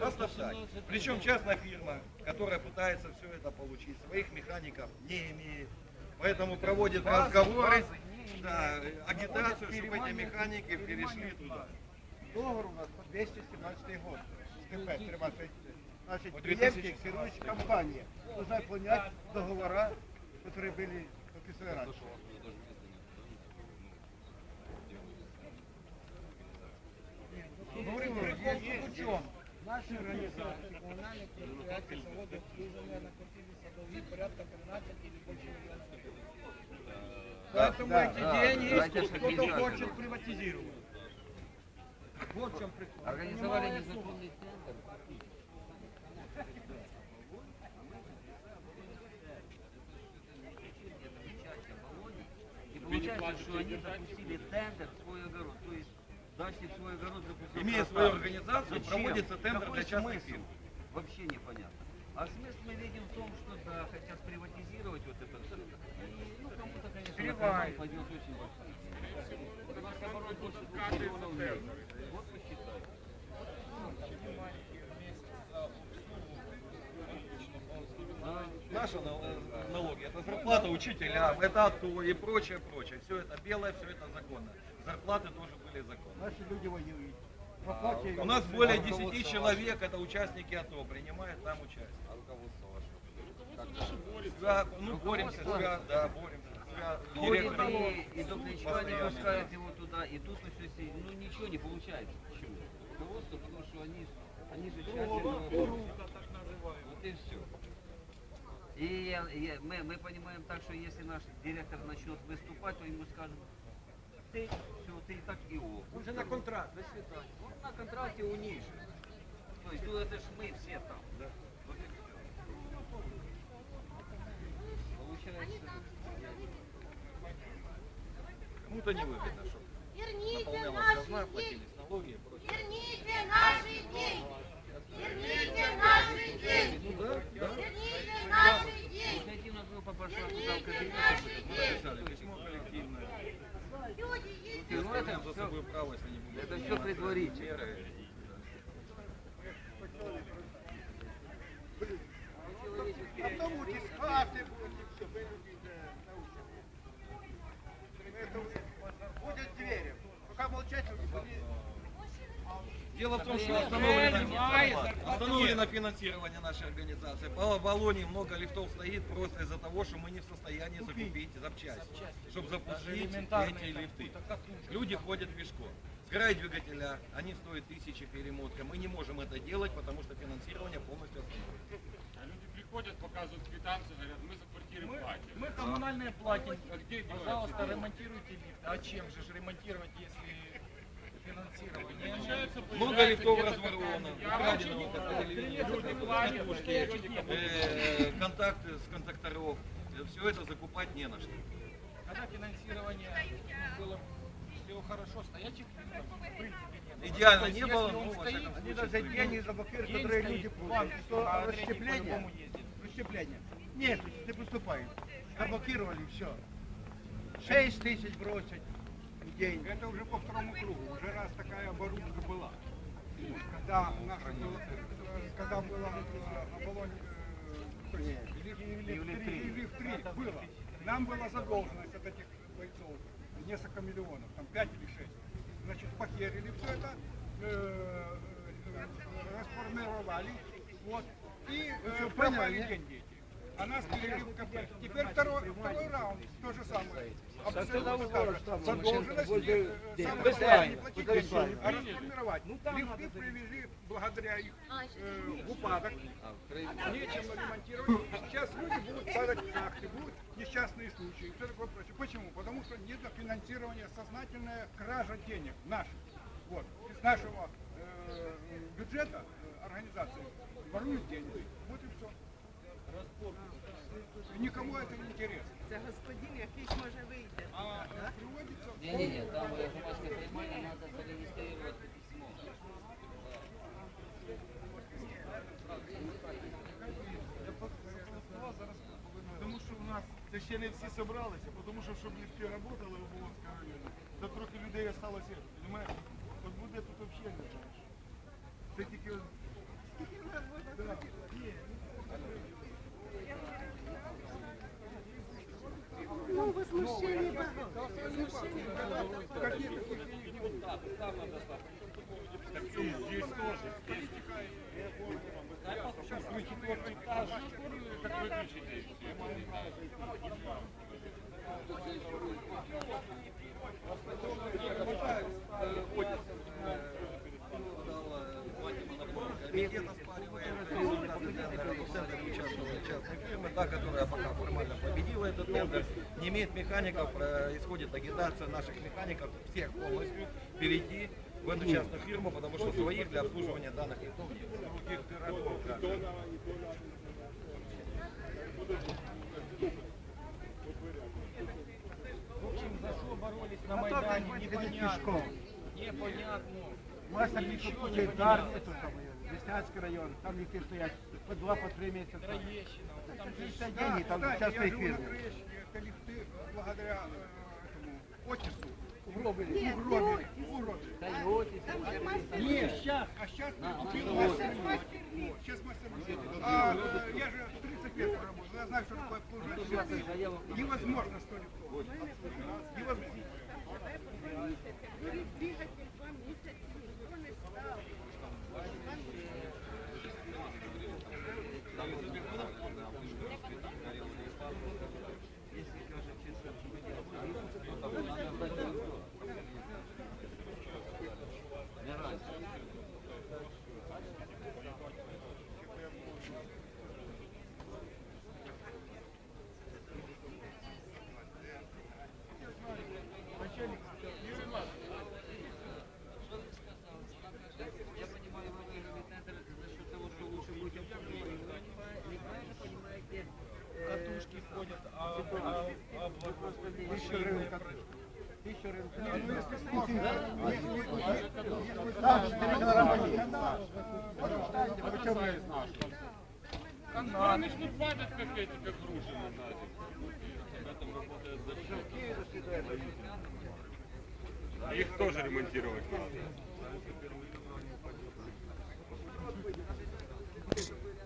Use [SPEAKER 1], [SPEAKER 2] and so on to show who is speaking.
[SPEAKER 1] Растоптать. Причем частная фирма, которая пытается все это получить, своих механиков не имеет. Поэтому проводит разговоры, да, агитацию, чтобы эти механики перешли туда.
[SPEAKER 2] Договор у нас по 217 год. СТП 13. Значит,
[SPEAKER 1] По
[SPEAKER 2] клиенты,
[SPEAKER 1] 2016
[SPEAKER 2] керующие компания, должна выполнять договора, которые были подписаны раньше.
[SPEAKER 1] Говорим,
[SPEAKER 3] в чем? Наші організації, комунальні предприятия, заводи обслуживания накопили садові порядка 13 или больше миллионов гривен. Поэтому
[SPEAKER 2] да,
[SPEAKER 3] эти
[SPEAKER 4] да,
[SPEAKER 3] деньги
[SPEAKER 4] давайте ж
[SPEAKER 3] кто-то
[SPEAKER 4] организацию.
[SPEAKER 3] хочет приватизировать. Вот в чем прикол.
[SPEAKER 4] Организовали
[SPEAKER 3] Понимаете?
[SPEAKER 4] незаконный тендер. Это печать оболони. И получается, что они запустили тендер в свой огород. То есть дачник свой огород запустил.
[SPEAKER 1] Имея свою организацию,
[SPEAKER 4] Зачем?
[SPEAKER 1] проводится тендер
[SPEAKER 4] Какой
[SPEAKER 1] для частных
[SPEAKER 4] смысл?
[SPEAKER 1] фирм.
[SPEAKER 4] Вообще непонятно. А смысл мы видим в том, что да, хотят приватизировать вот это все. И, ну, кому-то, конечно, пойдет очень большой. У нас оборот больше двух миллионов месяц. Вот посчитай. Да.
[SPEAKER 1] Наши нал- налоги, это зарплата учителям, это АТО и прочее, прочее. Все это белое, все это законно. Зарплаты тоже были законны.
[SPEAKER 2] Наши люди воюют. Охоте
[SPEAKER 1] У нас более 10 человек, это участники АТО, принимают там участие. Да, ну боремся, свя- да, боремся.
[SPEAKER 4] Ходит
[SPEAKER 1] директор-
[SPEAKER 4] и, и до плеча не пускают его туда, и тут на все ну ничего не получается. Почему? Руководство, потому что они, они же этого Вот и все. И я- я- мы, мы понимаем так, что если наш директор начнет выступать, то ему скажут, ты, все, ты и так и о.
[SPEAKER 3] Он же на контракт.
[SPEAKER 4] До свидания. Он на контракте унижен. То есть, ну это ж мы все там. Всё. Получается,
[SPEAKER 1] Кому-то не выгодно, чтобы
[SPEAKER 5] Верните
[SPEAKER 1] наполнялась
[SPEAKER 5] наши деньги!
[SPEAKER 1] платились налоги и прочее.
[SPEAKER 5] Верните наши деньги! Верните наши деньги!
[SPEAKER 1] Ну да, да.
[SPEAKER 5] Верните наши деньги!
[SPEAKER 4] Зайти на одну попрошу туда в кабинет.
[SPEAKER 1] Мы написали письмо коллективное.
[SPEAKER 5] Люди, есть
[SPEAKER 4] Ну, это
[SPEAKER 1] Оставим за
[SPEAKER 4] всё-
[SPEAKER 1] собой право, если не будут
[SPEAKER 4] это всё
[SPEAKER 1] приниматься
[SPEAKER 4] предварительно.
[SPEAKER 1] меры.
[SPEAKER 2] Потом вот из хаты будет, и все, двери. Пока молчать, люди.
[SPEAKER 1] Дело в том, что остановлено, остановлено финансирование нашей организации. По Болонии много лифтов стоит просто из-за того, что мы не в состоянии закупить запчасти, чтобы запустить эти лифты. Люди ходят пешком. Сгорают двигателя, они стоят тысячи перемотка. Мы не можем это делать, потому что финансирование полностью остановлено.
[SPEAKER 6] А люди приходят, показывают квитанцию, говорят, мы за квартиры
[SPEAKER 3] Мы,
[SPEAKER 6] платим.
[SPEAKER 3] мы коммунальные платим.
[SPEAKER 6] А где
[SPEAKER 3] Пожалуйста, ремонтируйте лифт. А чем же ж ремонтировать, если финансирование?
[SPEAKER 6] Получается,
[SPEAKER 1] Много лифтов разворовано, телевизор,
[SPEAKER 6] люди платят,
[SPEAKER 1] э, контакты с контакторов. Все это закупать не на что.
[SPEAKER 3] Когда финансирование было все хорошо, стоячих.
[SPEAKER 1] Идеально не
[SPEAKER 3] если
[SPEAKER 1] было, но, всяком
[SPEAKER 2] Они даже деньги заблокируют,
[SPEAKER 3] День
[SPEAKER 2] которые люди просят. Что
[SPEAKER 3] а
[SPEAKER 2] расщепление, расщепление. Нет, не поступает. Заблокировали все. 6 тысяч бросить в день.
[SPEAKER 7] Это уже по второму кругу. Уже раз такая оборудка была. Когда наша была, когда было Аполлон, то есть Ивлев 3, Ивлев 3 было. Нам была задолженность от этих бойцов несколько миллионов, там 5 или 6. Значит, похерили все это, э, э, расформировали, вот, и э, пропали деньги эти. А нас перевели в КП. Теперь второй, второй раунд, то же самое. Абсолютно так же. Задолженность не, э, самое не платить а расформировать. Лифты привезли благодаря их э, в упадок. Нечем ремонтировать. Сейчас люди будут падать в шахты, будут несчастные случаи все такое прочее. Почему? Потому что нет финансирования, сознательная кража денег наших. Вот. Из нашего э, бюджета э, организации воруют деньги. Вот и все. И никому это не интересно.
[SPEAKER 8] Це господин якийсь може вийти.
[SPEAKER 7] А э, приводится в
[SPEAKER 4] Не-не-не, там э, громадское понимание надо зарегистрировать письмо.
[SPEAKER 7] Тому що у нас це ще не всі зібралися, тому що щоб ліфти працювали в Оболонському районі, то трохи людей залишилося. Понимаєте? От буде тут взагалі не знаєш. Це тільки
[SPEAKER 8] Ну, возмущение
[SPEAKER 6] Как выключите?
[SPEAKER 1] Комитет оспаривает результаты тендера, и в тендере участвовала частная фирма, та, которая пока формально победила этот тендер, не имеет механиков, происходит агитация наших механиков, всех полностью, перейти в эту частную фирму, потому что своих для обслуживания данных лифтов нет.
[SPEAKER 3] В общем, за что боролись на
[SPEAKER 2] А
[SPEAKER 3] Майдане, непонятно. Непонятно.
[SPEAKER 2] Мастер не
[SPEAKER 3] не
[SPEAKER 2] Деснянский район, там лифты стоят по два, по три месяца.
[SPEAKER 3] Троещина. вот Там же
[SPEAKER 2] деньги, там частные фирмы.
[SPEAKER 7] Лифты благодаря э, этому Отису.
[SPEAKER 2] Угробили.
[SPEAKER 8] Нет,
[SPEAKER 7] Угробили,
[SPEAKER 8] не
[SPEAKER 7] угробили. Нет, сейчас, а сейчас купил мастер Вот, Сейчас мастер А э, я же 30 лет работал, я знаю, что такое обслуживание. Невозможно что лифтов. Невозможно.
[SPEAKER 8] двигатель два месяца, никто не став.
[SPEAKER 4] Я понимаю, вы выиграли тендер за счет того, что лучше будет обслуживать. Вы неправильно понимаете, э,
[SPEAKER 3] Катушки входят, а, а, а
[SPEAKER 4] просто не
[SPEAKER 2] Тысяча гривен катушка. Тысяча гривен
[SPEAKER 7] Ну, если
[SPEAKER 2] катушка.
[SPEAKER 7] сложно,
[SPEAKER 2] Да, четыре килограмма.
[SPEAKER 7] А
[SPEAKER 6] за счет. Их тоже ремонтировать надо.